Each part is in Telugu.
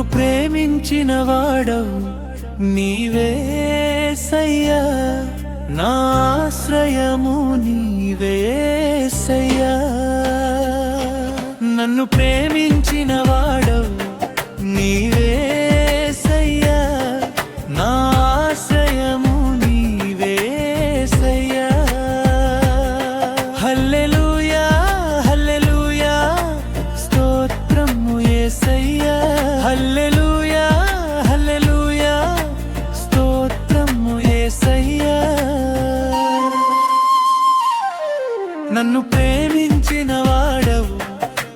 నన్ను ప్రేమించిన వాడవు. నీవేసయ్యా నా ఆశ్రయము నీవేసయ్యా నన్ను ప్రేమించిన వాడవు. నీవే నన్ను ప్రేమించిన వాడవు.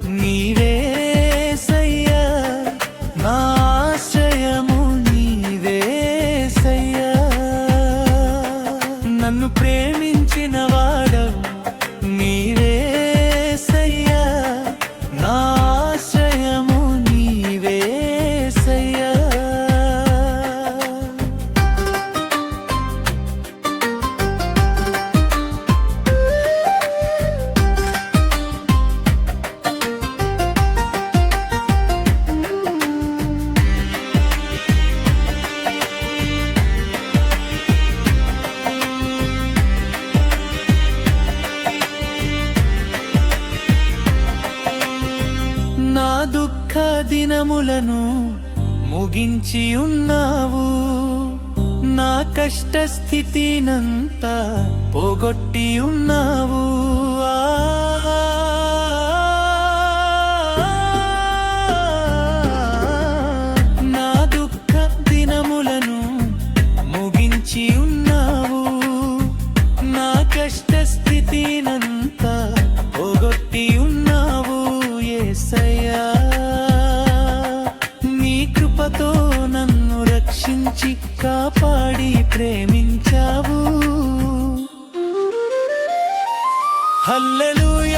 నీవేసయ్యా నా ఆశ్రయము నీవేసయ్యా నన్ను ప్రేమించిన కష్టములను ముగించి ఉన్నావు. నా కష్ట స్థితినంతా పోగొట్టి ఉన్నావు. ఆ. నా కృపతో నన్ను రక్షించి కాపాడి ప్రేమించావు. హల్లెలూయ.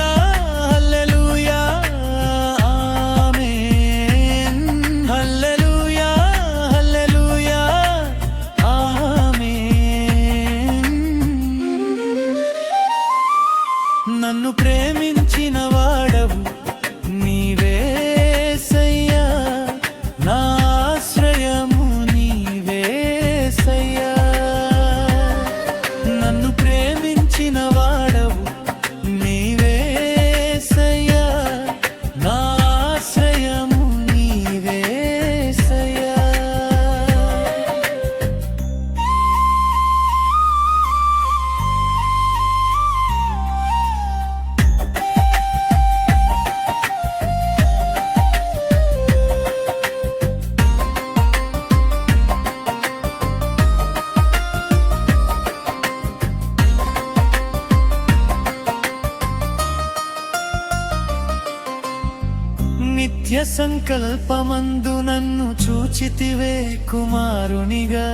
నిత్య సంకల్పమందు నన్ను చూచితివే కుమారునిగా.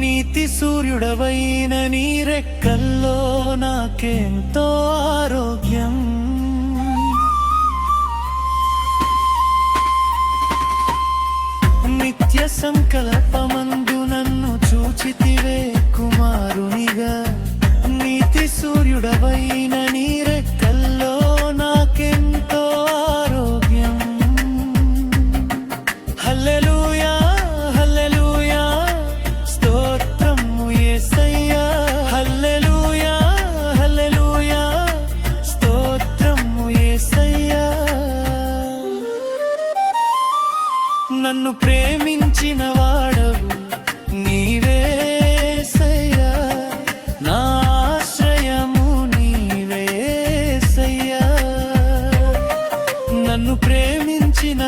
నీతి సూర్యుడవైన నీ రెక్కల్లో నాకెంతో ఆరోగ్యం. నిత్య సంకల్పమందు నన్ను చూచితివే నన్ను ప్రేమించిన